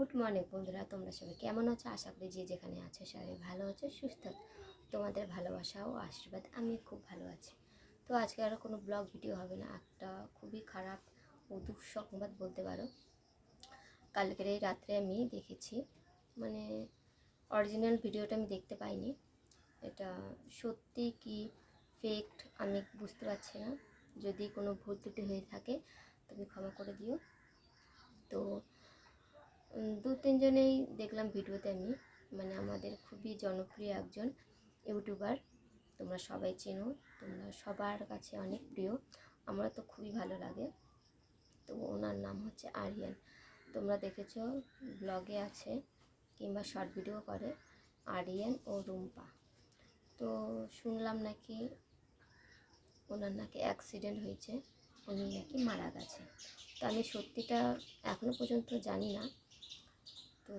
Good morning বন্ধুরা। তোমরা সবাই কেমন আছো? আশা করি যে যেখানে আছো সবাই ভালো আছো, সুস্থ তোমাদের ভালোবাসা ও আশীর্বাদ আমি খুব ভালো আছি। তো আজকে আর কোনো ব্লগ ভিডিও হবে না, একটা খুবই খারাপ ও দুঃসংবাদ বলতে পারো। কালকের এই রাত্রে আমি দেখেছি মানে অরিজিনাল ভিডিওটা আমি দেখতে পাইনি। এটা সত্যি কি ফেক্ট আমি বুঝতে পারছি না। যদি কোনো ভুল ত্রুটি হয়ে থাকে, তুমি ক্ষমা করে দিও। তো দু তিনজনেই দেখলাম ভিডিওতে আমি। মানে আমাদের খুবই জনপ্রিয় একজন ইউটিউবার। তোমরা সবাই চেনো, তোমরা সবার কাছে অনেক প্রিয়। আমার তো খুবই ভালো লাগে। তো ওনার নাম হচ্ছে আরিয়ান। তোমরা দেখেছ, ব্লগে আছে কিংবা শর্ট ভিডিও করে আরিয়ান ও রুম্পা। তো শুনলাম নাকি ওনার নাকি অ্যাক্সিডেন্ট হয়েছে, উনি নাকি মারা গেছে। তো আমি সত্যিটা এখনও পর্যন্ত জানি না। তো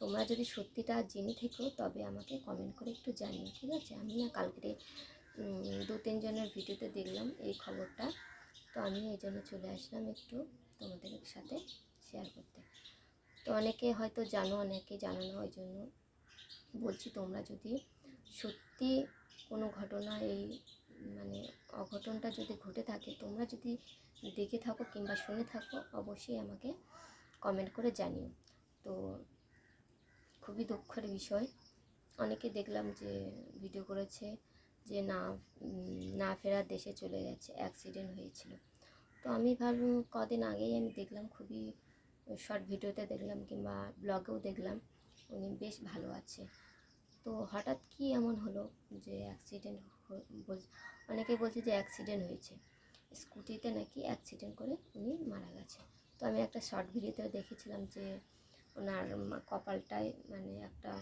তোমরা যদি সত্যিটা জেনে থেকো, তবে আমাকে কমেন্ট করে একটু জানিও, ঠিক আছে? আমি না কালকে দু তিনজনের ভিডিওতে দেখলাম এই খবরটা। তো আমি এই জন্য চলে আসলাম একটু তোমাদের সাথে শেয়ার করতে। তো অনেকে হয়তো জানো, অনেকে জানো না, ওই জন্য বলছি তোমরা যদি সত্যি কোনো ঘটনা এই মানে অঘটনটা যদি ঘটে থাকে, তোমরা যদি দেখে থাকো কিংবা শুনে থাকো, অবশ্যই আমাকে কমেন্ট করে জানিও। তো খুবই দুঃখের বিষয়। অনেকে দেখলাম যে ভিডিও করেছে যে না না ফেরার দেশে চলে গেছে অ্যাক্সিডেন্ট হয়েছিল। তো আমি ভাবলাম কদিন আগেই আমি দেখলাম, খুবই শর্ট ভিডিওতে দেখলাম কিংবা ব্লগেও দেখলাম, উনি বেশ ভালো আছে। তো হঠাৎ কি এমন হলো যে অ্যাক্সিডেন্ট অনেকে বলছে যে অ্যাক্সিডেন্ট হয়েছে। স্কুটিতে নাকি অ্যাক্সিডেন্ট করে উনি মারা গেছে। তো আমি একটা শর্ট ভিডিওতেও দেখেছিলাম যে ওনার কপালটায় মানে একটা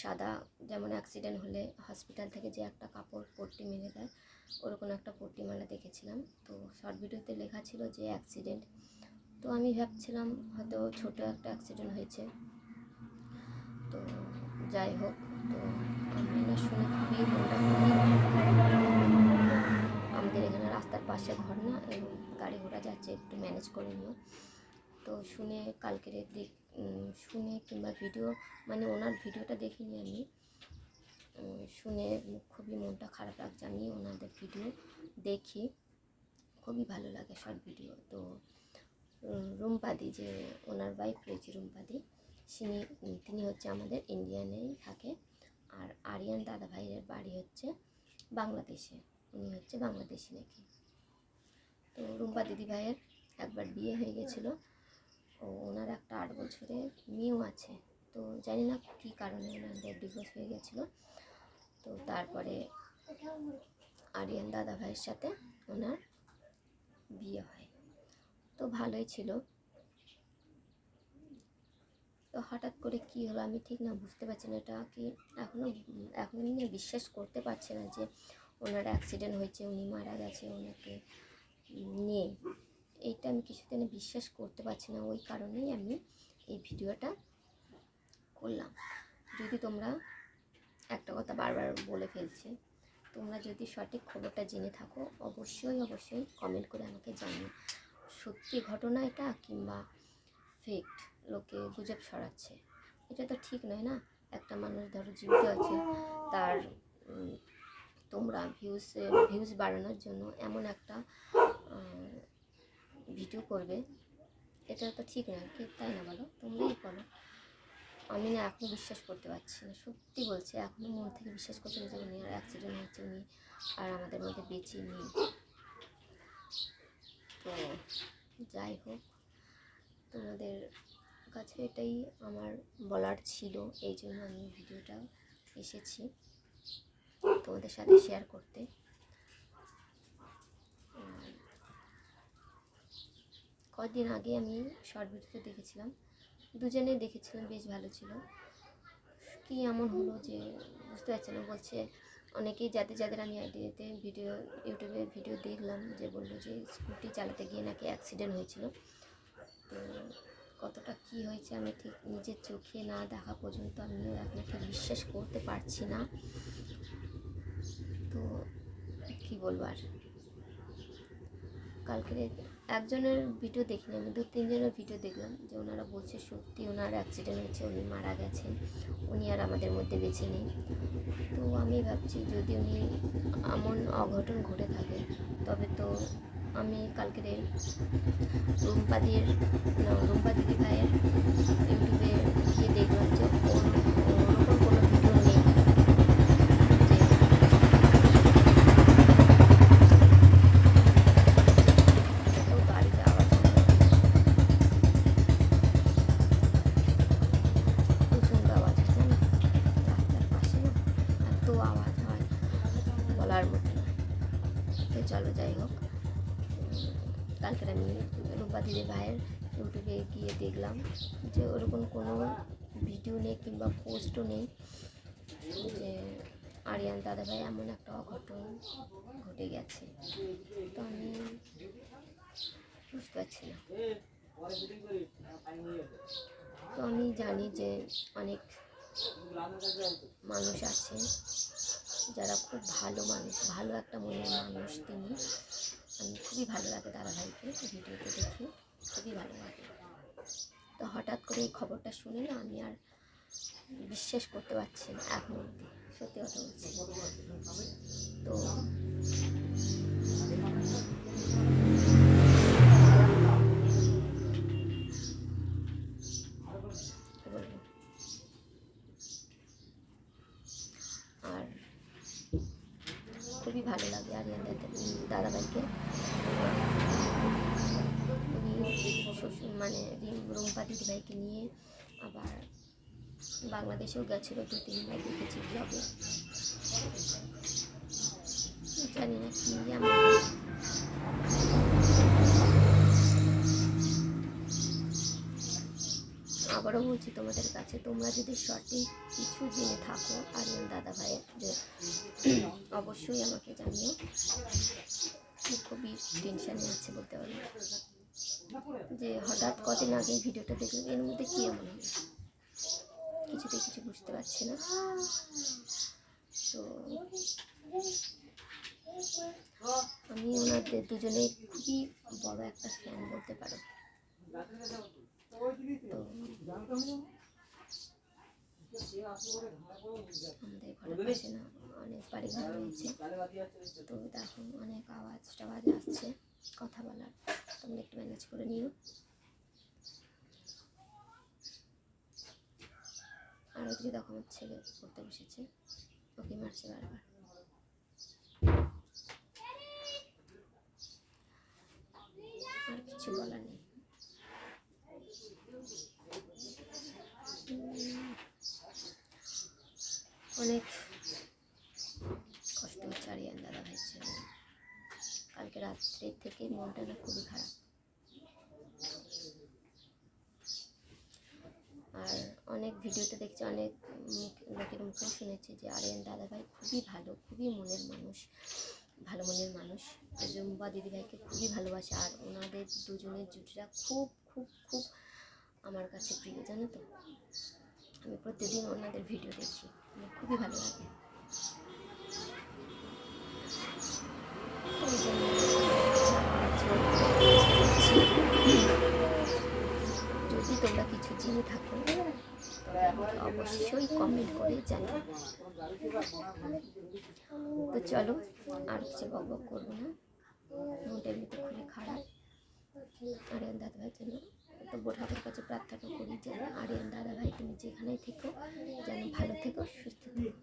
সাদা যেমন অ্যাক্সিডেন্ট হলে হসপিটাল থেকে যে একটা কাপড়, পট্টি মেরে দেয়, ওরকম একটা পট্টি মালা দেখেছিলাম। তো শর্ট ভিডিওতে লেখা ছিল যে অ্যাক্সিডেন্ট তো আমি ভাবছিলাম হয়তো ছোটো একটা অ্যাক্সিডেন্ট হয়েছে। তো যাই হোক, তো আমি না শুনে খুবই আমাদের এখানে রাস্তার পাশে ঘর না গাড়ি ঘোড়া যাচ্ছে, একটু ম্যানেজ করে নিও। তো শুনে কালকের দিক শুনে কিংবা ভিডিও মানে ওনার ভিডিওটা দেখিনি আমি। শুনে খুবই মনটা খারাপ লাগছে আমি ওনাদের ভিডিও দেখি। খুবই ভালো লাগে শর্ট ভিডিও তো রুম্পাদি যে ওনার ওয়াইফ রয়েছে রুম্পাদি তিনি তিনি হচ্ছে আমাদের ইন্ডিয়ানেই থাকে। আর আরিয়ান দাদা ভাইয়ের বাড়ি হচ্ছে বাংলাদেশে। উনি হচ্ছে বাংলাদেশি নাকি। তো রুম্পা দিদি ভাইয়ের একবার বিয়ে হয়ে গেছিল। ওনার একটা আট বছরের মেয়েও আছে। তো জানি না কী কারণে ওনাদের ডিভোর্স হয়ে গেছিল। তো তারপরে আরিয়ান দাদা ভাইয়ের সাথে ওনার বিয়ে হয়। তো ভালোই ছিল। তো হঠাৎ করে কি হলো আমি ঠিক না, বুঝতে পারছি না। এটা কি এখনও এখনও আমি বিশ্বাস করতে পারছি না যে ওনার অ্যাক্সিডেন্ট হয়েছে, উনি মারা গেছে, ওনাকে নেই এইটা আমি কিছুদিনে বিশ্বাস করতে পারছি না, ওই কারণেই আমি এই ভিডিওটা করলাম। যদি তোমরা একটা কথা বারবার বলে ফেলছি, তোমরা যদি সঠিক খবরটা জেনে থাকো, অবশ্যই অবশ্যই কমেন্ট করে আমাকে জানিও। সত্যি ঘটনা এটা কিংবা ফেক লোকে গুজব ছড়াচ্ছে? এটা তো ঠিক নয় না? একটা মানুষ ধরো জীবিত আছে, তার তোমরা ভিউজ ভিউজ বাড়ানোর জন্য এমন একটা ভিডিও করবে। এটা তো ঠিক না, কি তাই না বলো? তোমরাই বলো আমি না এখনও বিশ্বাস করতে পারছি না। সত্যি বলছি এখনও মন থেকে বিশ্বাস করছি না যে উনি আর অ্যাক্সিডেন্ট হয়েছে উনি আর আমাদের মধ্যে বেঁচে নেই। তো যাই হোক, তোমাদের কাছে এটাই আমার বলার ছিল। এই জন্য আমি ভিডিওটা এসেছি তোমাদের সাথে শেয়ার করতে আর কদিন আগে আমি শর্ট ভিডিওতে দেখেছিলাম। দুজনে দেখেছিলাম, বেশ ভালো ছিল। কি এমন হলো যে বুঝতে পারছি না। বলছে, অনেকেই যাদের যাদের আমি আইডিয়াতে ভিডিও ইউটিউবে ভিডিও দেখলাম যে বলল যে স্কুটি চালাতে গিয়ে নাকি অ্যাক্সিডেন্ট হয়েছিল। তো কতটা কি হয়েছে আমি ঠিক নিজের চোখে না দেখা পর্যন্ত আমি ঠিক বিশ্বাস করতে পারছি না। তো কি বলব আর? কালকে একজনের ভিডিও দেখিনি আমি, দু, তিনজনের ভিডিও দেখলাম যে ওনারা বলছে সত্যি ওনার অ্যাক্সিডেন্ট হয়েছে, উনি মারা গেছেন, উনি আর আমাদের মধ্যে বেঁচে নেই। তো আমি ভাবছি যদি উনি এমন অঘটন ঘটে থাকে, তবে তো আমি কালকের রুম্পাদির রুম্পা দিদি ভাইয়ের ইউটিউবে দিদি ভাইয়ের ইউটিউবে গিয়ে দেখলাম যে ওরকম কোনো ভিডিও নেই কিংবা পোস্টও নেই যে আরিয়ান দাদাভাই এমন একটা অঘটন ঘটে গেছে। তো আমি বুঝতে পারছি না। তো আমি জানি যে অনেক মানুষ আছে, যারা খুব ভালো মানুষ, ভালো একটা মনের মানুষ তিনি। খুবই ভালো লাগে দাদাভাইকে ভিডিওতে দেখে, খুবই ভালো লাগে। তো হঠাৎ করে এই খবরটা শুনে না আমি আর বিশ্বাস করতে পারছি না এখন অব্দি সত্যি কথা বলছি। তো খুবই ভালো লাগে আরিয়ান দাদাভাইকে। শ্বশুর মানে রিম- রুম্পা দিদিভাইকে নিয়ে আবার বাংলাদেশেও গেছিল দু তিনবার দেখেছি ব্লগে জানি না কি এমন আবারও বলছি তোমাদের কাছে, তোমরা যদি সঠিক কিছু জেনে থাকো, আরিয়ান দাদা ভাইয়ের যে অবশ্যই আমাকে জানিও। খুবই টেনশানে আছে বলতে পারি যে হঠাৎ কদিন আগে ভিডিওটা দেখলাম, এর মধ্যে কী এমন হলো? কিছুতে কিছু বুঝতে পারছি না। তো আমি ওনাদের দুজনেই খুবই বড় একটা ফ্যান বলতে পারো। আমাদের ঘরের পাশে না অনেক বাড়ি ঘর রয়েছে। তো দেখো অনেক আওয়াজ টাওয়াজ আসছে কথা বলার। তোমরা একটু ম্যানেজ করে নিও। আর ওদিকে দেখো আমার ছেলে পড়তে বসেছে। ওকে মারছে বারবার। আর কিছু বলার নেই। অনেক কষ্ট হচ্ছে আরিয়ান দাদা ভাইয়ের জন্য কালকে রাত্রের থেকে মনটা না খুবই খারাপ। আর অনেক ভিডিওতে দেখছি, অনেক লোকের মুখে শুনেছি যে আরিয়ান দাদা ভাই খুবই ভালো, খুবই মনের মানুষ, ভালো মনের মানুষ। জুম্বা দিদিভাইকে খুবই ভালোবাসে আর ওনাদের দুজনের জুটিটা খুব খুব খুব আমার কাছে প্রিয়, জানো তো? আমি প্রতিদিন ওনাদের ভিডিও দেখি খুবই ভালো লাগে। যদি তোমরা কিছু জেনে থাকো, অবশ্যই কমেন্ট করে জানিও। তো চলো, আর কিছু বক বক করব না। এমনিতে খুবই খারাপ। আর দাদা জন্য তো ঠাকুর কাছে প্রার্থনা করি যে আরিয়ান দাদা ভাই তুমি যেখানেই থেকো, যেন ভালো থেকো, সুস্থ থেকো।